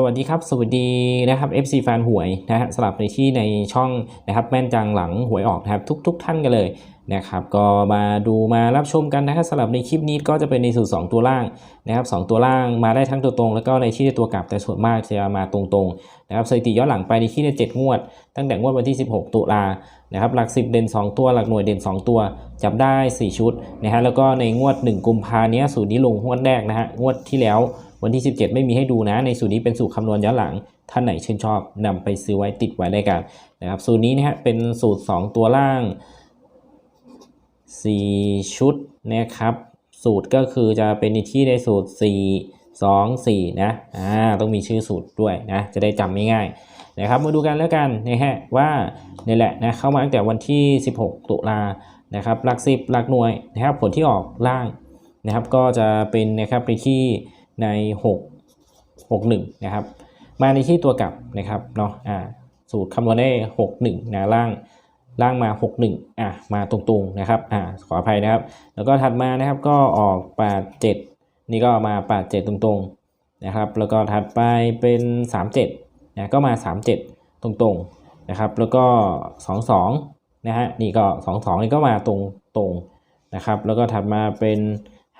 สวัสดีครับสวัสดีนะครับ FC แฟนหวยนะฮะสลับในที่ในช่องนะครับแม่นจังหลังหวยออกนะครับทุกๆท่านกันเลยนะครับก็มาดูมารับชมกันนะครับสลับในคลิปนี้ก็จะเป็นในสูตร 2 ตัวล่างนะครับสตัวล่างมาได้ทั้งตัวตรง แล้วก็ในที่ในตัวกลับแต่ส่วนมากจะมาตรงๆนะครับสถิติย้อนหลังไปในที่ใน 7 งวด ตั้งแต่งวดวันที่ 16 ตุลานะครับหลัก 10 เด่น 2 ตัวหลักหน่วยเด่น 2 ตัว จับได้ 4 ชุดนะฮะแล้วก็ในงวด 1 กุมภาเนี้ยสูตรนี้ลงงวดแรกนะฮะงวดที่แล้ว วันที่ 17 ไม่มีให้ดูนะ ในสูตรนี้เป็นสูตรคำนวณย้อนหลัง ท่านไหนชื่นชอบนำไปซื้อไว้ติดไว้ได้กันนะครับสูตรนี้นะฮะเป็นสูตร 2 ตัวล่าง 4 ชุดนะครับสูตรก็คือจะเป็นที่ในสูตร 4 2 4 นะอ่าต้องมีชื่อสูตรด้วยนะจะได้จำง่ายๆนะครับมาดูกันแล้วกันนะฮะว่านี่แหละนะเข้ามาตั้งแต่วันที่ 16 ตุลานะครับหลัก 10 หลักหน่วยนะครับผลที่ออกล่างนะครับก็จะเป็นนะครับไปที่ ใน 6 6 1 นะครับ มาในที่ตัวกลับนะครับเนาะอ่าสูตรคำนวณได้ 6 1 นะล่างล่างมา 6 1 อะ มาตรงๆ นะครับ อ่าขออภัยนะครับ แล้วก็ถัดมานะครับ ก็ออก 8 7 นี่ก็มา 8 7 ตรงๆ นะครับ แล้วก็ถัดไปเป็น 3 7 นะ ก็มา 3 7 ตรงๆ นะครับ แล้วก็ 2 2 นะฮะ นี่ก็ 2 2 นี่ก็มาตรงๆ นะครับ แล้วก็ถัดมาเป็น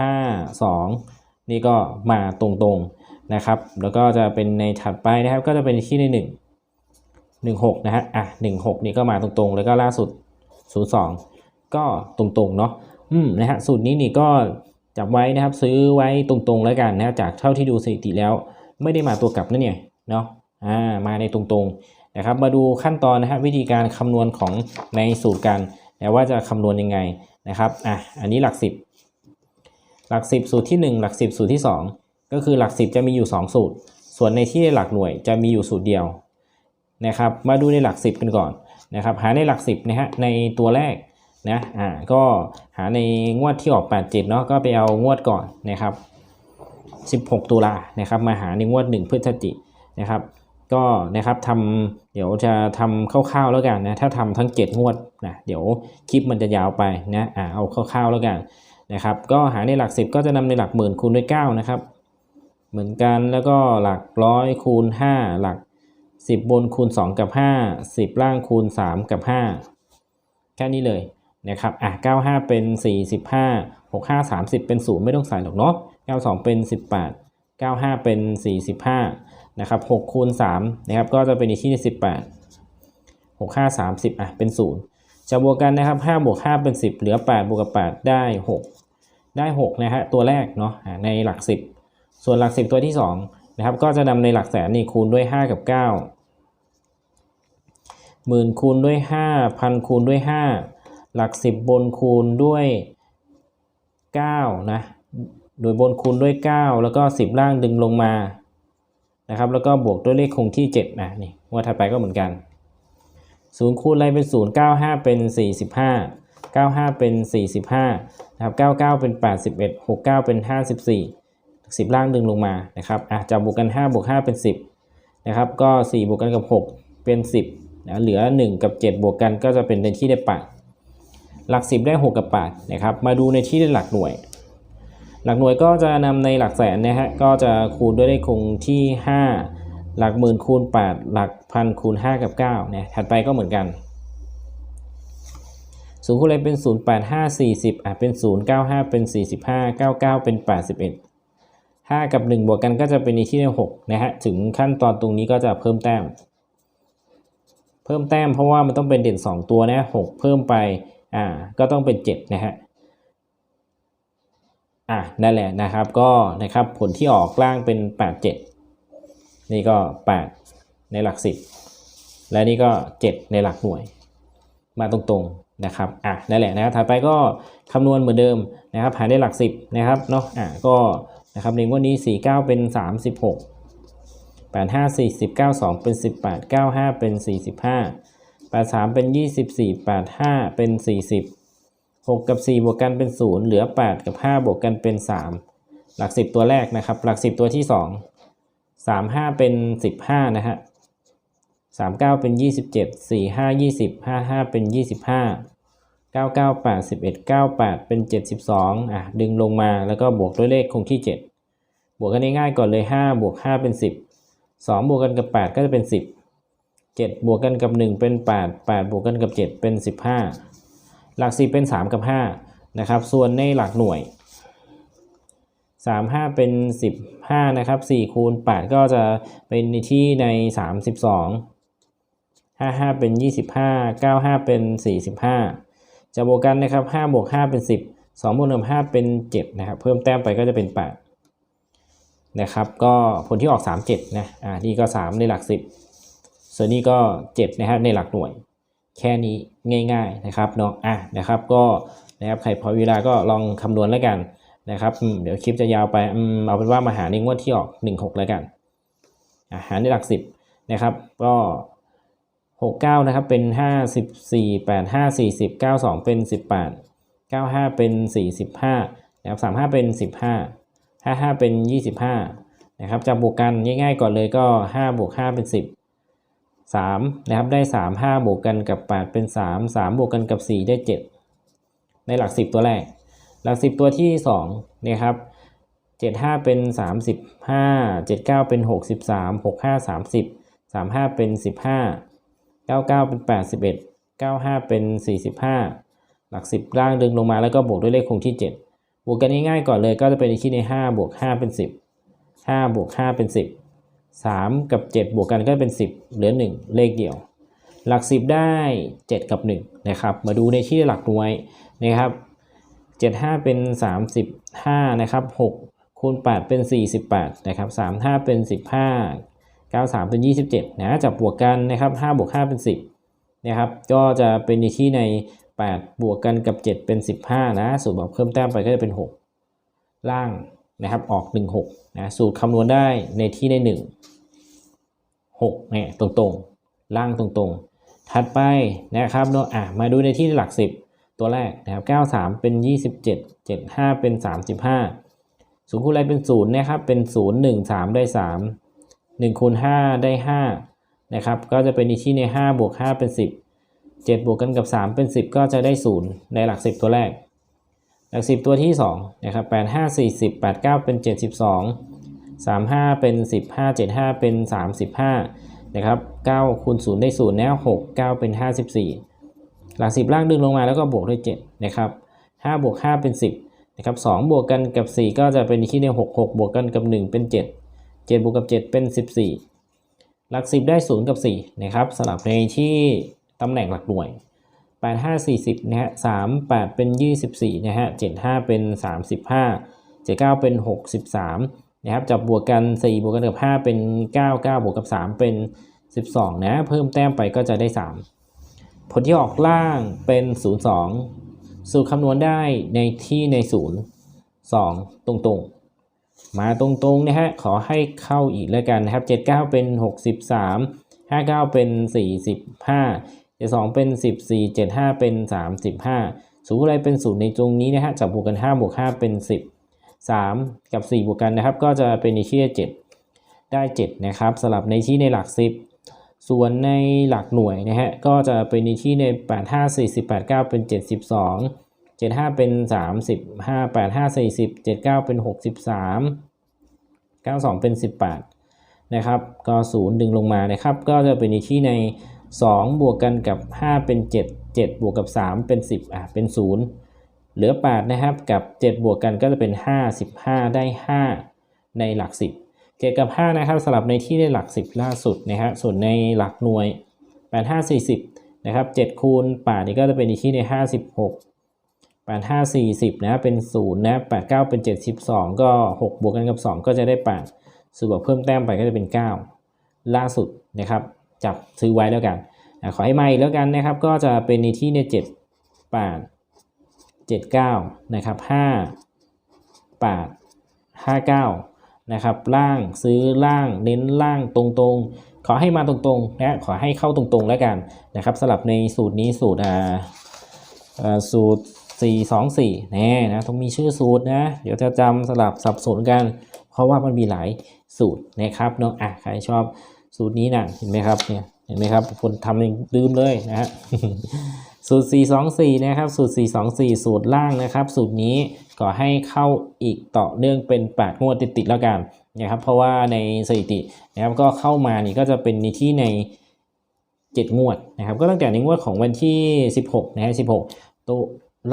5 2 นี่ก็มาตรงๆนะครับ แล้วก็จะเป็นในถัดไปนะครับ ก็จะเป็นที่ในหนึ่งหนึ่งหกนะฮะ อะหนึ่งหกนี่ก็มาตรงๆ แล้วก็ล่าสุดศูนย์สองก็ตรงๆ เนาะอืม นะฮะ สูตรนี้นี่ก็จับไว้นะครับ ซื้อไว้ตรงๆ แล้วกันนะจากเท่าที่ดูสถิติแล้ว ไม่ได้มาตัวกลับนั่นเนี่ยเนาะ อ่า มาในตรงๆ นะครับ มาดูขั้นตอนนะฮะวิธีการคำนวณของในสูตรกันนะว่าจะคำนวณยังไงนะครับ อะ อันนี้หลักสิบ หลัก 10 สูตรที่ 1 หลัก 10 สูตรที่ 2 ก็คือหลัก 10 จะมีอยู่ 2 สูตร ส่วนในที่หลักหน่วยจะมีอยู่สูตรเดียวนะครับ มาดูในหลัก 10 กันก่อนนะครับ หาในหลัก 10นะฮะในตัวแรกนะอ่าก็หาในงวดที่ออก 87เนาะก็ไปเอางวดก่อนนะครับ 16 ตุลานะครับ มาหาในงวด 1 พฤศจินะครับ ก็นะครับทำเดี๋ยวจะทำคร่าวๆแล้วกันนะถ้าทำทั้ง 7 งวดนะเดี๋ยวคลิปมันจะยาวไปนะอ่าเอาคร่าวๆแล้วกัน นะครับก็หารในหลัก 10 ก็จะนำในหลักหมื่นคูณด้วย9นะครับเหมือนกันแล้วก็หลักร้อยคูณ 5 หลัก 10 บนคูณ 2 กับ 5 10 ล่างคูณ 3 กับ 5 แค่นี้เลยนะครับอะ95 เป็น 45 65 30 เป็น 0 ไม่ต้องใส่หรอกเนาะ92 เป็น 18 95 เป็น 45นะครับ6คูณ3นะครับก็จะเป็นที่ 18 65 30อะเป็น 0จะบวกกันนะครับ5บวก5เป็น 10 เหลือ 8 บวกกับ 8 ได้ 6 ได้6นะฮะตัวแรกเนาะในหลัก 10 ส่วนหลัก 10 ตัวที่2นะครับก็จะนำในหลักแสนนี่คูณด้วย 5 กับ 9 หมื่นคูณด้วย5พันคูณด้วย 5 หลัก 10 บนคูณด้วย9นะโดยบนคูณด้วย 9 แล้วก็ 10 ล่างดึงลงมานะครับแล้วก็บวกด้วยเลขคงที่7นะนี่งว่าถัดไปก็เหมือนกันศูนย์คูณอะไรเป็นศูนย์เก้าห้าเป็นสี่สิบห้าเก้าห้าเป็นสี่สิบห้า นะครับเก้าเก้าเป็นแปดสิบเอ็ดหกเก้าเป็นห้าสิบสี่สิบล่างดึงลงมานะครับอะจับบวกกันห้าบวกห้าเป็นสิบนะครับก็สี่บวกกันกับหกเป็นสิบนะเหลือหนึ่งกับเจ็ดบวกกันก็จะเป็นในที่ได้ปดหลักสิบได้หกกับปดนะครับมาดูในที่ได้หลักหน่วย หลักหน่วยก็จะนำในหลักแสนนะฮะก็จะคูณด้วยเลขคงที่ 5 หลักหมื่นคูณ 8 หลักพันคูณ 5 กับ9เนี่ยถัดไปก็เหมือนกัน ศูนย์คูณอะไรเป็น 0 8 5 40อะเป็น 0 9 5 เป็น 45 99 เป็น 81 5 กับ 1 บวกกันก็จะเป็นในที่6นะฮะถึงขั้นตอนตรงนี้ก็จะเพิ่มแต้ม เพิ่มแต้มเพราะว่ามันต้องเป็นเด่น 2 ตัวนะ6เพิ่มไปอ่าก็ต้องเป็น 7 นะฮะอะนั่นแหละนะครับก็นะครับผลที่ออกล่างเป็น 8 7 นี่ก็ 8 ในหลัก 10 และนี่ก็ 7 ในหลักหน่วย มาตรงๆ นะครับอะนั่นแหละนะครับถัดไปก็คำนวณเหมือนเดิมนะครับหาได้หลัก 10นะครับเนาะอะก็นะครับในวันนี้ 49 เป็น 36 85 40 92 เป็น 18 95 เป็น 45 83 เป็น 24 85 เป็น 40 6 กับ 4 บวกกันเป็น 0 เหลือ 8 กับ 5 บวกกันเป็น 3 หลัก 10 ตัวแรกนะครับ หลัก 10 ตัวที่ 2 3 5 เป็น 15 นะฮะ 39 เป็น 27 4 5 20 5 5 เป็น 25 99 81 98 เป็น 72อะดึงลงมาแล้วก็บวกด้วยเลขคงที่ 7 บวกกันง่ายๆก่อนเลย 5 บวก 5 เป็น 10 2 บวกกันกับ 8 ก็จะเป็น 10 7 บวกกันกับ 1 เป็น 8 8 บวกกันกับ 7 เป็น 15 หลัก 10 เป็น 3 กับ 5 นะครับ ส่วนในหลักหน่วย 3 5 เป็น 15 นะครับ4คูณ8ก็จะเป็นที่ใน 32 5 5 เป็น 25 9 5 เป็น 45 จะบวกกันนะครับ5บวก5เป็น 10 2บวก1 5เป็น 7 นะครับ เพิ่มแต้มไปก็จะเป็น 8 นะครับ ก็ผลที่ออก 3 7 นะ อ่า นี่ก็ 3 ในหลัก 10 ส่วนนี้ก็ 7 นะครับในหลักหน่วย แค่นี้ง่ายๆนะครับเนาะ อะ นะครับ ก็ นะครับ ใครพอเวลาก็ลองคำนวณแล้วกันนะครับ เดี๋ยวคลิปจะยาวไป อืม เอาเป็นว่ามาหาในงวดที่ออก 16 แล้วกันอาหารในหลัก 10 นะครับ ก็ 69 นะครับ เป็น 54 85 40 92 เป็น 18 95 เป็น 45นะครับ35 เป็น 15 55 เป็น 25นะครับจะบวกกันง่ายๆก่อนเลยก็ 5 บวก 5 เป็น 10 3นะครับได้ 3 5 บวกกันกับ 8 เป็น 3 3 บวกกันกับ 4 ได้ 7 ในหลัก 10 ตัวแรก หลัก 10 ตัวที่2นะครับ75 เป็น 35 79 เป็น 63 65 30 35 เป็น 15 99 เป็น 81 95 เป็น 45 หลัก 10 ล่างดึงลงมาแล้วก็บวกด้วยเลขคงที่ 7 บวกกันง่ายๆก่อนเลยก็จะเป็นที่ใน 5 บวก 5 เป็น 10 5 บวก 5 เป็น 10 3 กับ 7 บวกกันก็เป็น 10 เหลือ 1 เลขเดียว หลัก 10 ได้ 7 กับ 1 นะครับ มาดูในที่หลักหน่วยนะครับ 75 เป็น 35 นะครับ 6 คูณ 8 เป็น 48 นะครับ 35 เป็น 15 93 เป็น 27 นะจับบวกกันนะครับ5บวก5เป็น 10 นะครับ ก็จะเป็นในที่ใน 8 บวกกันกับ 7 เป็น 15 นะสูตรแบอกเพิ่มแต้มไปก็จะเป็น 6 ล่างนะครับออก 1 6 นะสูตรคำนวณได้ในที่ใน 1 6เนี่ยตรงๆ ล่างตรงๆ ถัดไปนะครับเนาะอะมาดูในที่หลัก 10 ตัวแรกนะครับ 93 เป็น 27 75 เป็น 35 0คูณอะไรเป็น 0 นะครับ เป็น 0 1 3 ได้ 3 1คูณ5ได้5นะครับก็จะเป็นในที่ใน5บวก5เป็น 10 7 บวกกันกับ 3 เป็น 10 ก็จะได้ 0 ในหลัก 10 ตัวแรก หลัก 10 ตัวที่2นะครับ8 5 40 8 9 เป็น 72 35 เป็น 15 75 เป็น 35นะครับ9คูณ0ได้0แล้ว6 9 เป็น 54 หลัก 10 ล่างดึงลงมาแล้วก็บวกด้วย7นะครับ5บวก5เป็น 10นะครับ2บวกกันกับ 4 ก็จะเป็นที่ใน6 6 บวกกันกับ 1 เป็น 7 7บวกกับ 7 เป็น 14 หลัก 10 ได้ 0 กับ 4 นะครับสลับในที่ตำแหน่งหลักหน่วย 8 5 40 นะฮะ 3 8 เป็น 24 นะฮะ 7 5 เป็น 35 7 9 เป็น 63 นะครับ จับบวกกัน 4 บวกกันกับ 5 เป็น 9 9 บวกกับ 3 เป็น 12 นะ เพิ่มแต้มไปก็จะได้ 3 ผลที่ออกล่างเป็น 02 สูตรคำนวณได้ในที่ใน 0 2 ตรงๆ มาตรงๆนะฮะขอให้เข้าอีกแล้วกันนะครับ 79 เป็น 63 59 เป็น 45 72 เป็น 14 75 เป็น 35 สูตรอะไรเป็นศูนย์ในตรงนี้นะฮะจับบวกกัน5บวก5เป็น 10 3 กับ 4 บวกกันนะครับ ก็จะเป็นในที่7ได้ 7 นะครับสลับในที่ในหลัก 10ส่วนในหลักหน่วยนะฮะก็จะเป็นในที่ใน 8 5 4 8 9 เป็น 72 75 เป็น35 85 40 79 เป็น 63 92 เป็น 18 นะครับ ก็ 0 ดึงลงมานะครับ ก็จะเป็นในที่ใน 2 บวกกันกับ 5 เป็น 7 7 บวกกับ 3 เป็น 10 อะ เป็น 0 เหลือ 8 นะครับ กับ 7 บวกกันก็จะเป็น 5 15 ได้ 5 ในหลัก 10 7 กับ 5 นะครับสลับในที่ในหลัก 10 ล่าสุดนะฮะส่วนในหลักหน่วย 8 5 40 นะครับ7คูณ8นี่ก็จะเป็นที่ใน ที่ใน56 8 5 40นะเป็น0นะ8 9เป็น72ก็6บวกกันกับ2ก็จะได้8สูตรบอกเพิ่มแต้มไปก็จะเป็น9ล่าสุดนะครับ จับซื้อไว้แล้วกันอะขอให้มาอีกแล้วกันนะครับ ก็จะเป็นในที่ใน7 8 7 9นะครับ5 8 5 9นะครับล่างซื้อล่างเน้นล่างตรงๆ ขอให้มาตรงๆนะขอให้เข้าตรงๆแล้วกันนะครับสลับในสูตรนี้สูตรอ่าสูตร 4 2 4แน่นะต้องมีชื่อสูตรนะ เดี๋ยวจะจำสลับสับสนกัน เพราะว่ามันมีหลายสูตรนะครับเนาะอะใครชอบสูตรนี้นะเห็นไหมครับเนี่ยเห็นไหมครับคนทำเองลืมเลยนะฮะสูตร 424 นะครับ สูตร 424 สูตรล่างนะครับ สูตรนี้ก็ให้เข้าอีกต่อเนื่องเป็น 8 งวดติดๆแล้วกันนะครับ เพราะว่าในสถิตินะครับก็เข้ามานี่ก็จะเป็นในที่ใน 7 งวดนะครับ ก็ตั้งแต่ในงวดของวันที่ 16 นะฮะ16ตุ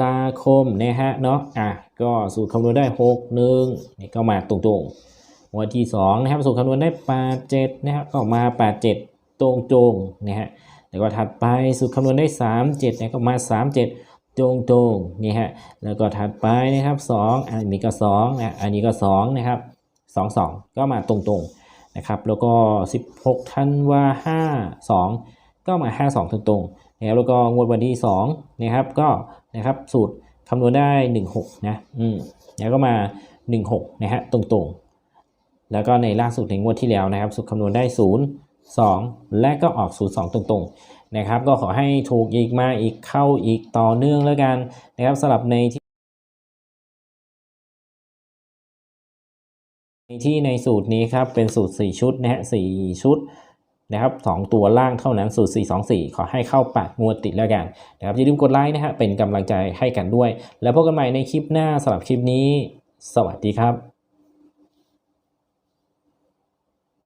ลาคมนะฮะเนาะอะก็สูตรคำนวณได้ 6 1นี่ก็มาตรงๆงวดที่ 2 นะครับ สูตรคำนวณได้ 8 7 นะครับก็มา 8 7 ตรงๆนะฮะแล้วก็ถัดไปสูตรคำนวณได้ 3 7นะก็มา 3 7 ตรงๆนี่ฮะแล้วก็ถัดไปนะครับ 2 อันนี้ก็2นะอันนี้ก็ 2 นะครับ 2 2 ก็มาตรงๆนะครับแล้วก็ 16 ธันวา5 2 ก็มา 52 ตรงๆ นะครับแล้วก็งวดวันที่2นะครับก็นะครับสูตรคำนวณได้ 16นะอืมแล้วก็มา 16นะฮะตรงๆ แล้วก็ในล่าสุดในงวดที่แล้วนะครับ สูตรคำนวณได้ 0 2 และก็ออก 0 2 ตรงๆนะครับ ก็ขอให้ถูกอีกมาอีกเข้าอีกต่อเนื่องแล้วกันนะครับสำหรับในที่ที่ในสูตรนี้ครับเป็นสูตร 4 ชุดนะฮะ4ชุด นะครับ2ตัวล่างเท่านั้นสูตร 4 2 4 ขอให้เข้าปักงวดติดแล้วกันนะครับอย่าลืมกดไลค์นะฮะเป็นกำลังใจให้กันด้วย แล้วพบกันใหม่ในคลิปหน้าสำหรับคลิปนี้ สวัสดีครับ